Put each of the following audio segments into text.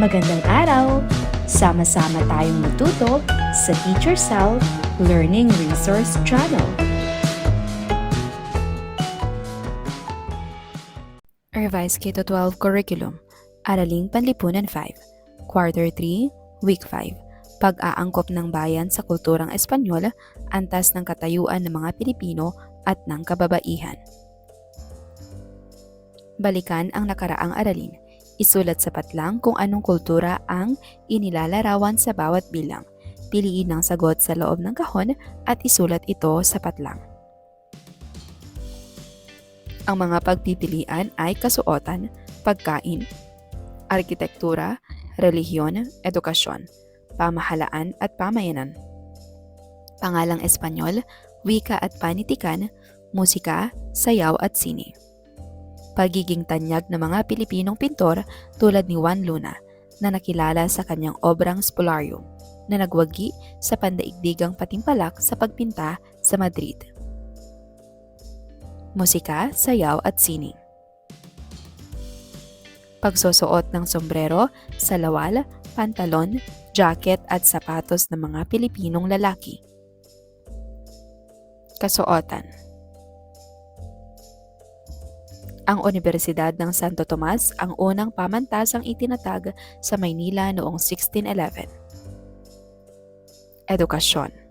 Magandang araw! Sama-sama tayong matuto sa Teacher Sal Learning Resource Channel. Revised K-12 Curriculum, Araling Panlipunan 5, Quarter 3, Week 5, Pag-aangkop ng bayan sa kulturang Espanyol, antas ng katayuan ng mga Pilipino at ng kababaihan. Balikan ang nakaraang aralin. Isulat sa patlang kung anong kultura ang inilalarawan sa bawat bilang. Piliin ang sagot sa loob ng kahon at isulat ito sa patlang. Ang mga pagpipilian ay kasuotan, pagkain, arkitektura, relihiyon, edukasyon, pamahalaan at pamayanan. Pangalang Espanyol, wika at panitikan, musika, sayaw at sine. Pagiging tanyag ng mga Pilipinong pintor tulad ni Juan Luna na nakilala sa kanyang obrang Spolarium na nagwagi sa pandaigdigang patimpalak sa pagpinta sa Madrid musika, sayaw at sining. Pagsusuot ng sombrero, salawal, pantalon, jacket at sapatos ng mga Pilipinong lalaki. Kasuotan Ang Universidad ng Santo Tomas ang unang pamantasang itinatag sa Maynila noong 1611. Edukasyon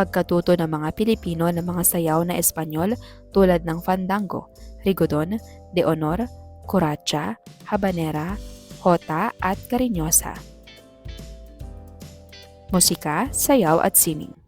pagkatuto ng mga Pilipino ng mga sayaw na Espanyol tulad ng fandango, rigodon, de honor, kuracha, habanera, hota at karinyosa. Musika, sayaw at sining.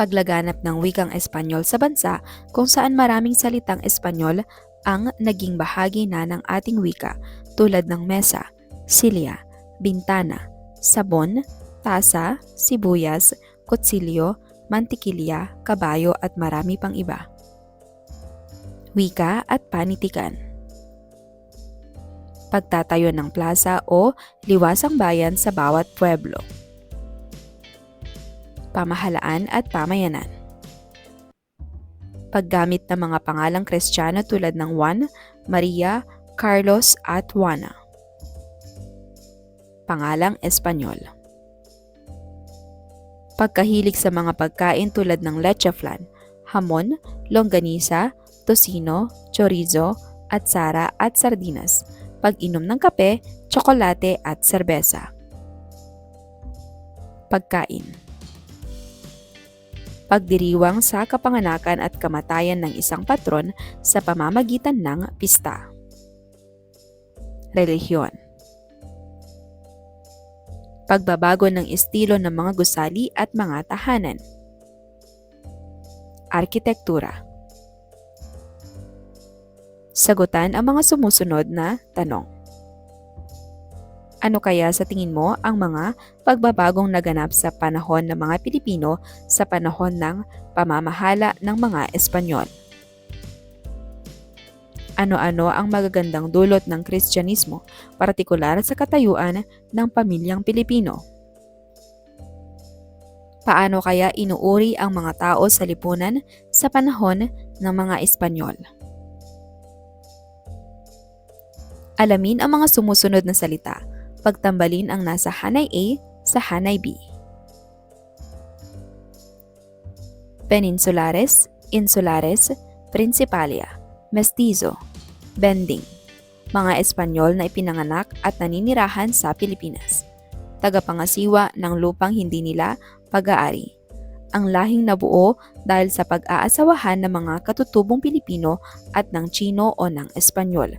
Paglaganap ng wikang Espanyol sa bansa kung saan maraming salitang Espanyol ang naging bahagi na ng ating wika tulad ng mesa, silya, bintana, sabon, tasa, sibuyas, kutsilyo, mantikilya, kabayo at marami pang iba. Wika at panitikan Pagtatayo ng plaza o liwasang bayan sa bawat pueblo. Pamahalaan at pamayanan Paggamit ng mga pangalang Kristiyano tulad ng Juan, Maria, Carlos at Juana. Pangalang Espanyol pagkahilig sa mga pagkain tulad ng leche flan, hamon, longganisa, tosino, chorizo, at sara at sardinas, pag-inom ng kape, tsokolate at serbesa. Pagkain Pagdiriwang sa kapanganakan at kamatayan ng isang patron sa pamamagitan ng pista. Relihiyon pagbabago ng estilo ng mga gusali at mga tahanan. Arkitektura Sagutan ang mga sumusunod na tanong. Ano kaya sa tingin mo ang mga pagbabagong naganap sa panahon ng mga Pilipino sa panahon ng pamamahala ng mga Espanyol? ano-ano ang magagandang dulot ng Kristyanismo, partikular sa katayuan ng pamilyang Pilipino. Paano kaya inuuri ang mga tao sa lipunan sa panahon ng mga Espanyol? Alamin ang mga sumusunod na salita. Pagtambalin ang nasa hanay A sa hanay B. Peninsulares, Insulares, Principalia, Mestizo, Bending, mga Espanyol na ipinanganak at naninirahan sa Pilipinas. Tagapangasiwa ng lupang hindi nila pag-aari. Ang lahing nabuo dahil sa pag-aasawahan ng mga katutubong Pilipino at ng Chino o ng Espanyol.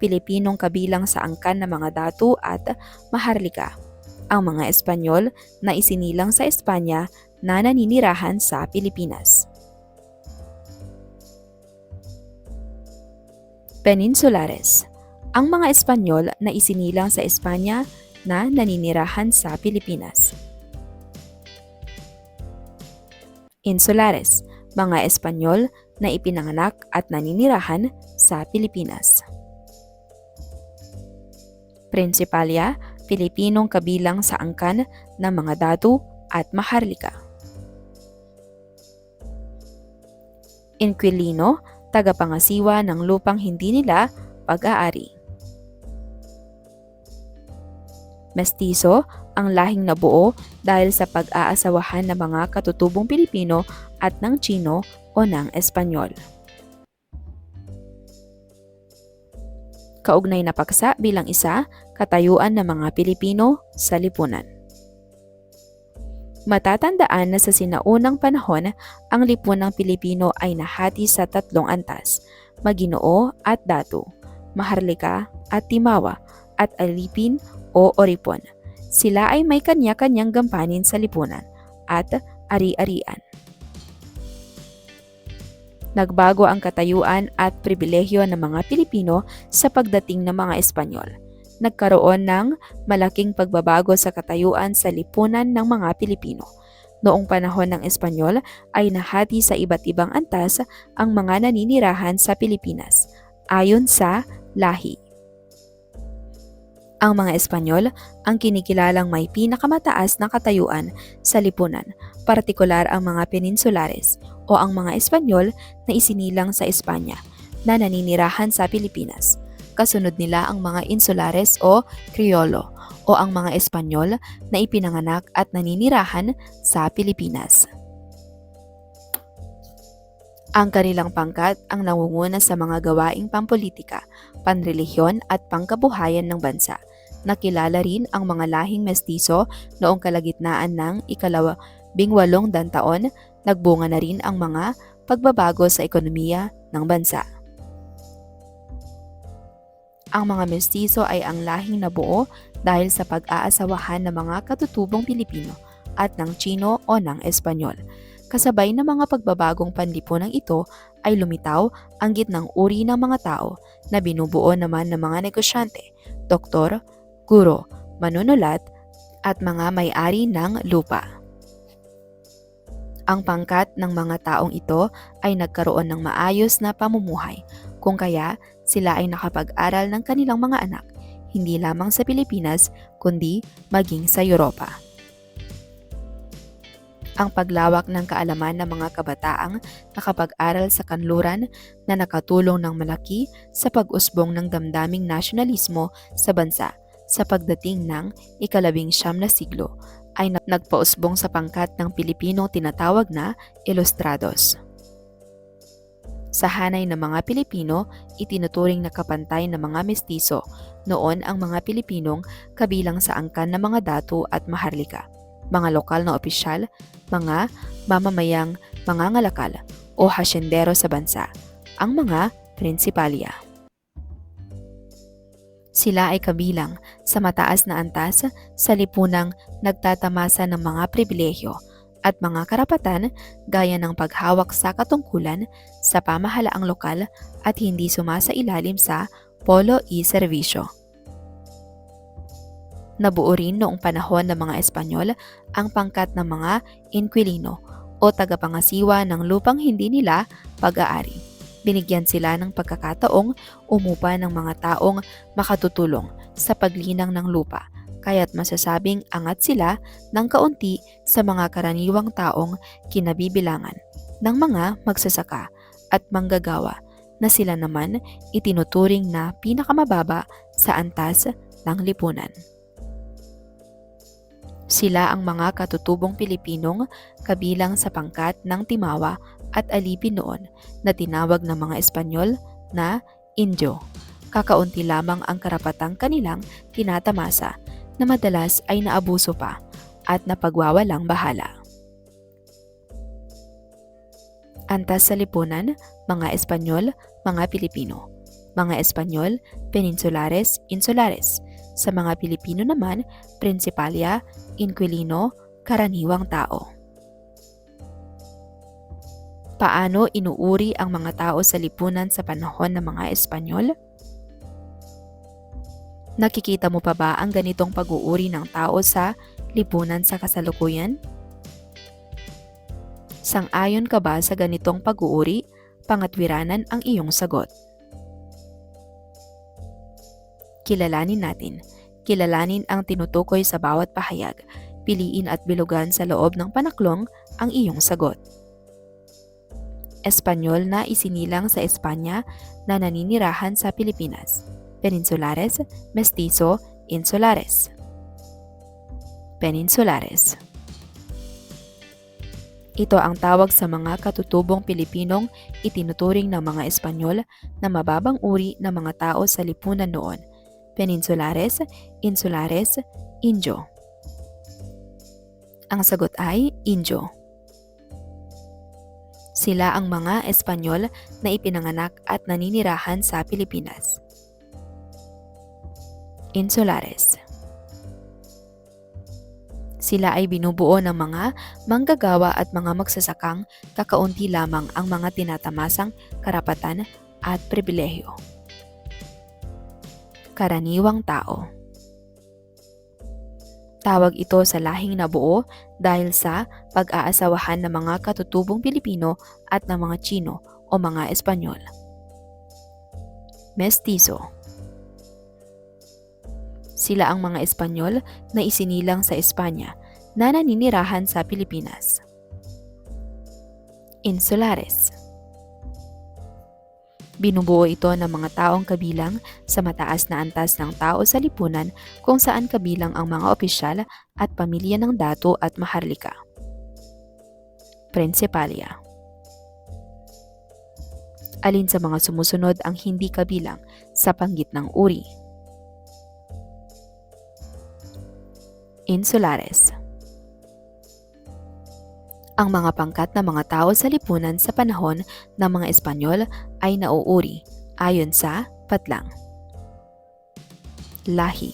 Pilipinong kabilang sa angkan ng mga datu at maharlika. Ang mga Espanyol na isinilang sa Espanya na naninirahan sa Pilipinas. Peninsulares Ang mga Espanyol na isinilang sa Espanya na naninirahan sa Pilipinas. Insulares Mga Espanyol na ipinanganak at naninirahan sa Pilipinas prinsipalya, Pilipinong kabilang sa angkan ng mga datu at maharlika. Inquilino, tagapangasiwa ng lupang hindi nila pag-aari. Mestizo, ang lahing nabuo dahil sa pag-aasawahan ng mga katutubong Pilipino at ng Chino o ng Espanyol. Kaugnay na paksa bilang isa, katayuan ng mga Pilipino sa lipunan. Matatandaan na sa sinaunang panahon, ang lipunang Pilipino ay nahati sa tatlong antas, Maginoo at Datu, Maharlika at Timawa, at Alipin o Oripon. Sila ay may kanya-kanyang gampanin sa lipunan at ari-arian. Nagbago ang katayuan at pribilehyo ng mga Pilipino sa pagdating ng mga Espanyol. Nagkaroon ng malaking pagbabago sa katayuan sa lipunan ng mga Pilipino. Noong panahon ng Espanyol ay nahati sa iba't ibang antas ang mga naninirahan sa Pilipinas ayon sa lahi. Ang mga Espanyol ang kinikilalang may pinakamataas na katayuan sa lipunan, partikular ang mga peninsulares o ang mga Espanyol na isinilang sa Espanya na naninirahan sa Pilipinas. Kasunod nila ang mga insulares o Criollo o ang mga Espanyol na ipinanganak at naninirahan sa Pilipinas. Ang kanilang pangkat ang nangunguna sa mga gawaing pampolitika, panrelihiyon at pangkabuhayan ng bansa. Nakilala rin ang mga lahing mestizo noong kalagitnaan ng ikalawabing walong dantaon, nagbunga na rin ang mga pagbabago sa ekonomiya ng bansa. Ang mga mestizo ay ang lahing nabuo dahil sa pag-aasawahan ng mga katutubong Pilipino at ng Chino o ng Espanyol. Kasabay ng mga pagbabagong panlipunan ito ay lumitaw ang gitnang uri ng mga tao na binubuo naman ng mga negosyante, doktor, guro, manunulat, at mga may-ari ng lupa. Ang pangkat ng mga taong ito ay nagkaroon ng maayos na pamumuhay, kung kaya sila ay nakapag-aral ng kanilang mga anak, hindi lamang sa Pilipinas, kundi maging sa Europa. Ang paglawak ng kaalaman ng mga kabataang nakapag-aral sa kanluran na nakatulong ng malaki sa pag-usbong ng damdaming nasyonalismo sa bansa sa pagdating ng ikalabing siyam na siglo ay nagpausbong sa pangkat ng Pilipino tinatawag na Ilustrados. Sa hanay ng mga Pilipino, itinuturing na kapantay ng mga mestizo noon ang mga Pilipinong kabilang sa angkan ng mga datu at maharlika, mga lokal na opisyal, mga mamamayang mga ngalakal o hasyendero sa bansa, ang mga prinsipalya. Sila ay kabilang sa mataas na antas sa lipunang nagtatamasa ng mga pribilehyo at mga karapatan gaya ng paghawak sa katungkulan sa pamahalaang lokal at hindi sumasa ilalim sa polo e servisyo. Nabuo rin noong panahon ng mga Espanyol ang pangkat ng mga inquilino o tagapangasiwa ng lupang hindi nila pag-aari. Binigyan sila ng pagkakataong umupa ng mga taong makatutulong sa paglinang ng lupa kaya't masasabing angat sila ng kaunti sa mga karaniwang taong kinabibilangan ng mga magsasaka at manggagawa na sila naman itinuturing na pinakamababa sa antas ng lipunan. Sila ang mga katutubong Pilipinong kabilang sa pangkat ng Timawa at Alipin noon na tinawag ng mga Espanyol na Indio. Kakaunti lamang ang karapatang kanilang tinatamasa na madalas ay naabuso pa at napagwawalang bahala. Antas sa lipunan, mga Espanyol, mga Pilipino. Mga Espanyol, Peninsulares, Insulares. Sa mga Pilipino naman, Principalia, Inquilino, karaniwang tao. Paano inuuri ang mga tao sa lipunan sa panahon ng mga Espanyol? Nakikita mo pa ba ang ganitong pag-uuri ng tao sa lipunan sa kasalukuyan? Sang-ayon ka ba sa ganitong pag-uuri? Pangatwiranan ang iyong sagot. Kilalanin natin. Kilalanin ang tinutukoy sa bawat pahayag. Piliin at bilugan sa loob ng panaklong ang iyong sagot. Espanyol na isinilang sa Espanya na naninirahan sa Pilipinas. Peninsulares, Mestizo, Insulares. Peninsulares. Ito ang tawag sa mga katutubong Pilipinong itinuturing ng mga Espanyol na mababang uri ng mga tao sa lipunan noon. Peninsulares, Insulares, Indio. Ang sagot ay Indio. Sila ang mga Espanyol na ipinanganak at naninirahan sa Pilipinas. Insulares. Sila ay binubuo ng mga manggagawa at mga magsasakang kakaunti lamang ang mga tinatamasang karapatan at pribilehyo. Karaniwang tao. Tawag ito sa lahing nabuo dahil sa pag-aasawahan ng mga katutubong Pilipino at ng mga Chino o mga Espanyol. Mestizo. Sila ang mga Espanyol na isinilang sa Espanya na naninirahan sa Pilipinas. Insulares. Binubuo ito ng mga taong kabilang sa mataas na antas ng tao sa lipunan kung saan kabilang ang mga opisyal at pamilya ng dato at maharlika. Principalia. Alin sa mga sumusunod ang hindi kabilang sa panggit ng uri? Insulares. Ang mga pangkat ng mga tao sa lipunan sa panahon ng mga Espanyol ay nauuri ayon sa patlang. Lahi.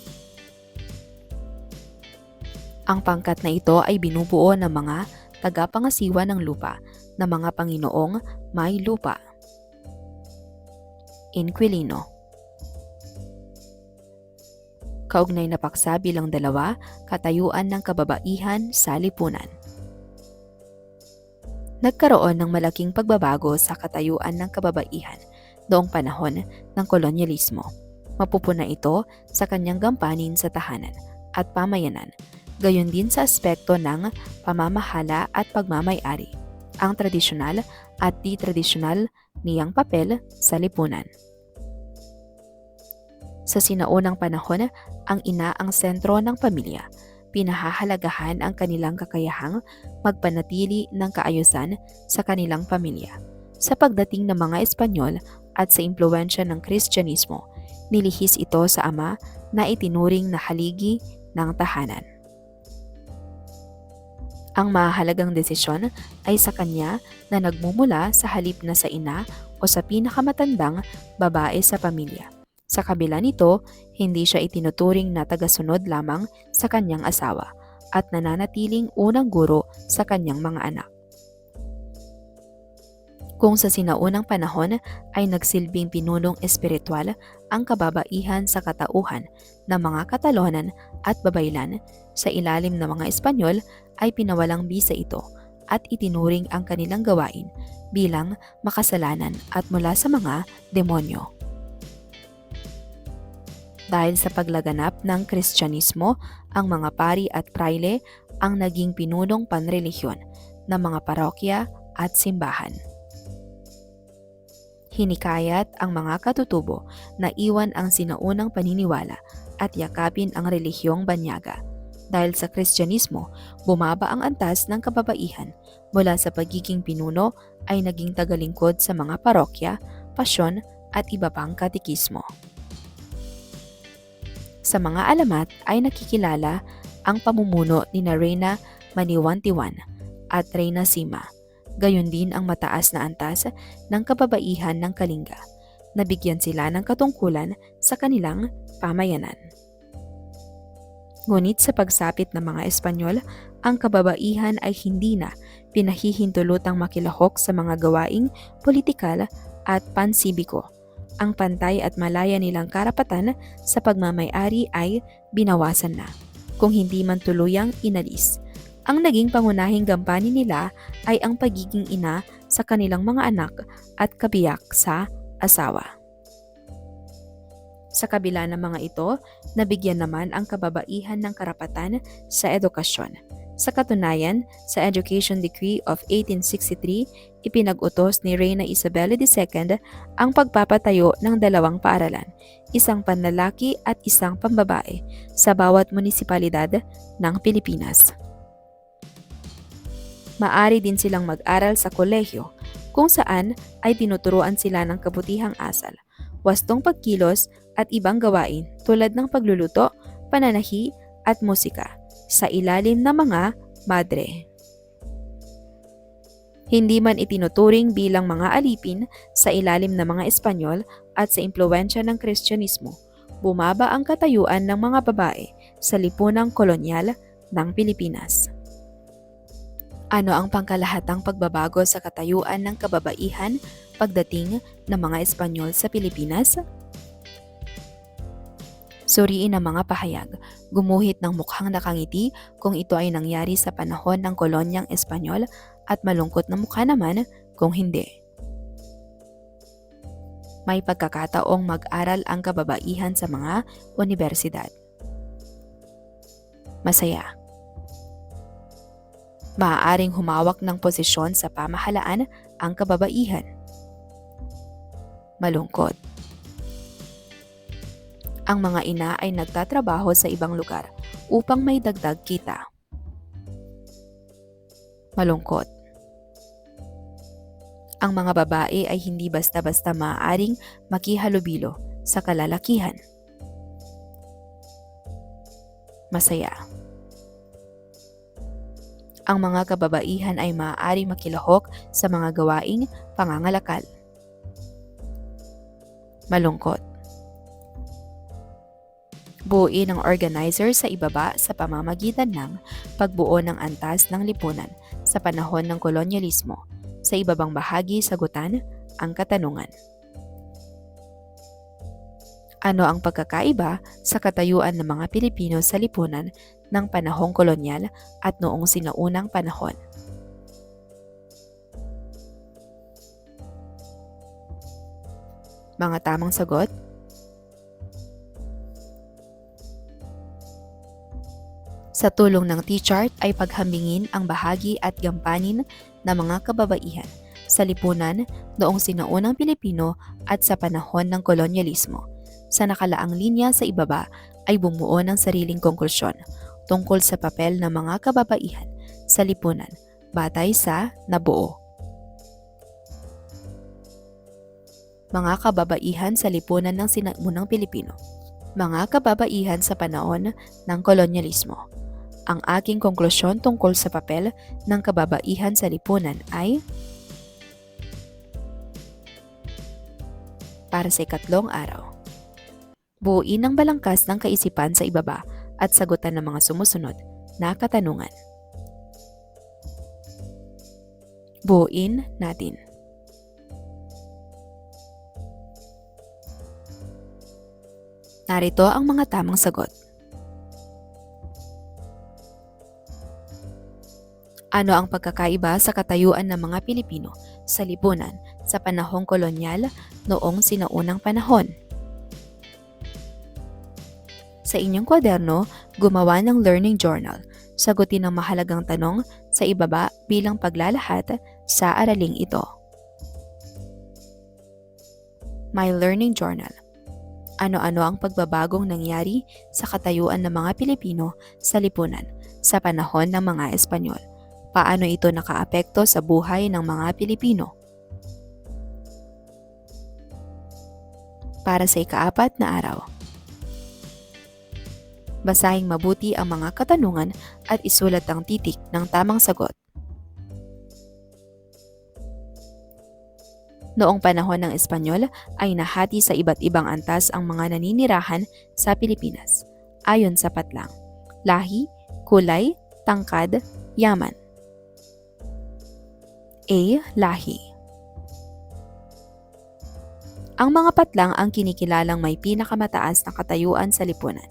Ang pangkat na ito ay binubuo ng mga tagapangasiwa ng lupa na mga Panginoong may lupa. Inquilino. Kaugnay na paksa bilang dalawa, katayuan ng kababaihan sa lipunan. Nagkaroon ng malaking pagbabago sa katayuan ng kababaihan noong panahon ng kolonyalismo. Mapupuna ito sa kanyang gampanin sa tahanan at pamayanan, gayon din sa aspekto ng pamamahala at pagmamayari, ang tradisyonal at di-tradisyonal niyang papel sa lipunan. Sa sinaunang panahon, ang ina ang sentro ng pamilya. Pinahahalagahan ang kanilang kakayahang magpanatili ng kaayusan sa kanilang pamilya. Sa pagdating ng mga Espanyol at sa impluensya ng Kristyanismo, nilihis ito sa ama na itinuring na haligi ng tahanan. Ang mahalagang desisyon ay sa kanya na nagmumula sa halip na sa ina o sa pinakamatandang babae sa pamilya. Sa kabila nito, hindi siya itinuturing na tagasunod lamang sa kanyang asawa at nananatiling unang guro sa kanyang mga anak. Kung sa sinaunang panahon ay nagsilbing pinunong espiritual ang kababaihan sa katauhan ng mga Katalonan at Babaylan, sa ilalim ng mga Espanyol ay pinawalang bisa ito at itinuring ang kanilang gawain bilang makasalanan at mula sa mga demonyo. Dahil sa paglaganap ng Kristyanismo, ang mga pari at praile ang naging pinunong panrelihiyon ng mga parokya at simbahan. Hinikayat ang mga katutubo na iwan ang sinaunang paniniwala at yakapin ang relihiyong banyaga. Dahil sa Kristyanismo, bumaba ang antas ng kababaihan mula sa pagiging pinuno ay naging tagalingkod sa mga parokya, pasyon at iba pang katikismo. Sa mga alamat ay nakikilala ang pamumuno ni na Reyna Maniwantiwan at Reyna Sima. Gayon din ang mataas na antas ng kababaihan ng Kalinga. Nabigyan sila ng katungkulan sa kanilang pamayanan. Ngunit sa pagsapit ng mga Espanyol, ang kababaihan ay hindi na pinahihintulutang makilahok sa mga gawaing politikal at pansibiko ang pantay at malaya nilang karapatan sa pagmamayari ay binawasan na, kung hindi man tuluyang inalis. Ang naging pangunahing gampanin nila ay ang pagiging ina sa kanilang mga anak at kabiyak sa asawa. Sa kabila ng mga ito, nabigyan naman ang kababaihan ng karapatan sa edukasyon. Sa katunayan, sa Education Decree of 1863, ipinag-utos ni Reyna Isabella II ang pagpapatayo ng dalawang paaralan, isang panlalaki at isang pambabae, sa bawat munisipalidad ng Pilipinas. Maari din silang mag-aral sa kolehiyo, kung saan ay tinuturuan sila ng kabutihang asal, wastong pagkilos at ibang gawain tulad ng pagluluto, pananahi at musika sa ilalim ng mga madre. Hindi man itinuturing bilang mga alipin sa ilalim ng mga Espanyol at sa impluensya ng Kristyanismo, bumaba ang katayuan ng mga babae sa lipunang kolonyal ng Pilipinas. Ano ang pangkalahatang pagbabago sa katayuan ng kababaihan pagdating ng mga Espanyol sa Pilipinas? Suriin ang mga pahayag, gumuhit ng mukhang nakangiti kung ito ay nangyari sa panahon ng kolonyang Espanyol at malungkot na mukha naman kung hindi. May pagkakataong mag-aral ang kababaihan sa mga universidad. Masaya. Maaaring humawak ng posisyon sa pamahalaan ang kababaihan. Malungkot. Ang mga ina ay nagtatrabaho sa ibang lugar upang may dagdag kita. Malungkot. Ang mga babae ay hindi basta-basta maaaring makihalubilo sa kalalakihan. Masaya. Ang mga kababaihan ay maaaring makilahok sa mga gawaing pangangalakal. Malungkot. Buuin ng organizer sa ibaba sa pamamagitan ng pagbuo ng antas ng lipunan sa panahon ng kolonyalismo. Sa ibabang bahagi, sagutan ang katanungan. Ano ang pagkakaiba sa katayuan ng mga Pilipino sa lipunan ng panahong kolonyal at noong sinaunang panahon? Mga tamang sagot? Sa tulong ng T-chart ay paghambingin ang bahagi at gampanin ng mga kababaihan sa lipunan noong sinaunang Pilipino at sa panahon ng kolonyalismo. Sa nakalaang linya sa ibaba ay bumuo ng sariling konklusyon tungkol sa papel ng mga kababaihan sa lipunan batay sa nabuo. Mga kababaihan sa lipunan ng sinaunang Pilipino. Mga kababaihan sa panahon ng kolonyalismo. Ang aking konklusyon tungkol sa papel ng kababaihan sa lipunan ay para sa ikatlong araw. Buuin ang balangkas ng kaisipan sa ibaba at sagutan ng mga sumusunod na katanungan. Buuin natin. Narito ang mga tamang sagot. Ano ang pagkakaiba sa katayuan ng mga Pilipino sa lipunan sa panahong kolonyal noong sinaunang panahon? Sa inyong kwaderno, gumawa ng learning journal. Sagutin ang mahalagang tanong sa ibaba bilang paglalahat sa araling ito. My Learning Journal Ano-ano ang pagbabagong nangyari sa katayuan ng mga Pilipino sa lipunan sa panahon ng mga Espanyol? Paano ito nakaapekto sa buhay ng mga Pilipino. Para sa ikaapat na araw. Basahing mabuti ang mga katanungan at isulat ang titik ng tamang sagot. Noong panahon ng Espanyol ay nahati sa iba't ibang antas ang mga naninirahan sa Pilipinas ayon sa patlang, lahi, kulay, tangkad, yaman. A. Lahi Ang mga patlang ang kinikilalang may pinakamataas na katayuan sa lipunan.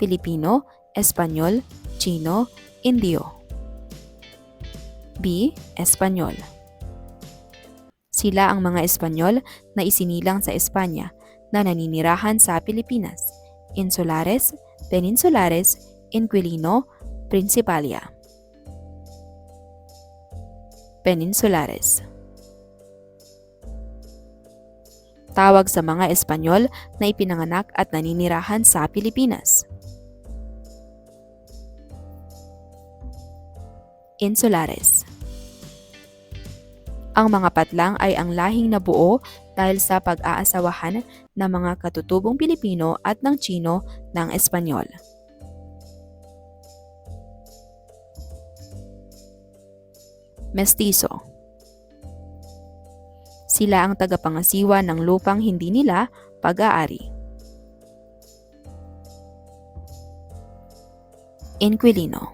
Pilipino, Espanyol, Chino, Indio. B. Espanyol Sila ang mga Espanyol na isinilang sa Espanya na naninirahan sa Pilipinas, Insulares, Peninsulares, Inquilino, Principalia. Peninsulares. Tawag sa mga Espanyol na ipinanganak at naninirahan sa Pilipinas. Insulares Ang mga patlang ay ang lahing nabuo dahil sa pag-aasawahan ng mga katutubong Pilipino at ng Chino ng Espanyol. Mestizo Sila ang tagapangasiwa ng lupang hindi nila pag-aari. Inquilino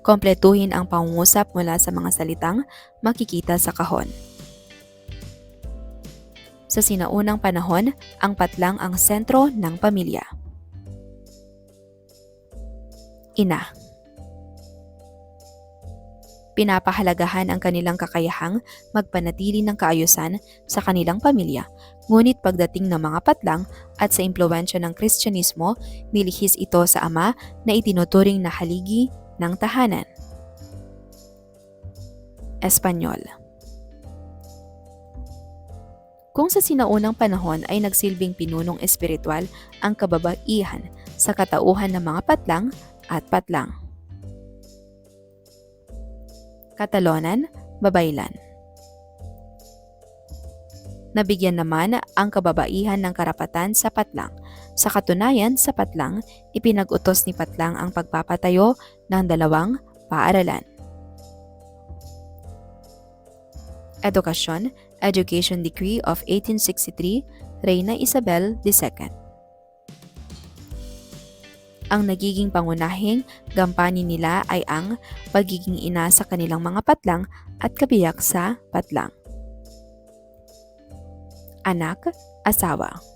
Kompletuhin ang pangungusap mula sa mga salitang makikita sa kahon. Sa sinaunang panahon, ang patlang ang sentro ng pamilya. Ina Pinapahalagahan ang kanilang kakayahang magpanatili ng kaayusan sa kanilang pamilya, ngunit pagdating ng mga patlang at sa impluensya ng Kristyanismo, nilihis ito sa ama na itinuturing na haligi ng tahanan. Espanyol Kung sa sinaunang panahon ay nagsilbing pinunong espiritual ang kababaihan sa katauhan ng mga patlang at patlang. Katalonan, Babaylan Nabigyan naman ang kababaihan ng karapatan sa patlang. Sa katunayan, sa patlang, ipinag-utos ni patlang ang pagpapatayo ng dalawang paaralan. Edukasyon, Education Decree of 1863, Reina Isabel II. Ang nagiging pangunahing gampanin nila ay ang pagiging ina sa kanilang mga patlang at kabiyak sa patlang. Anak, asawa.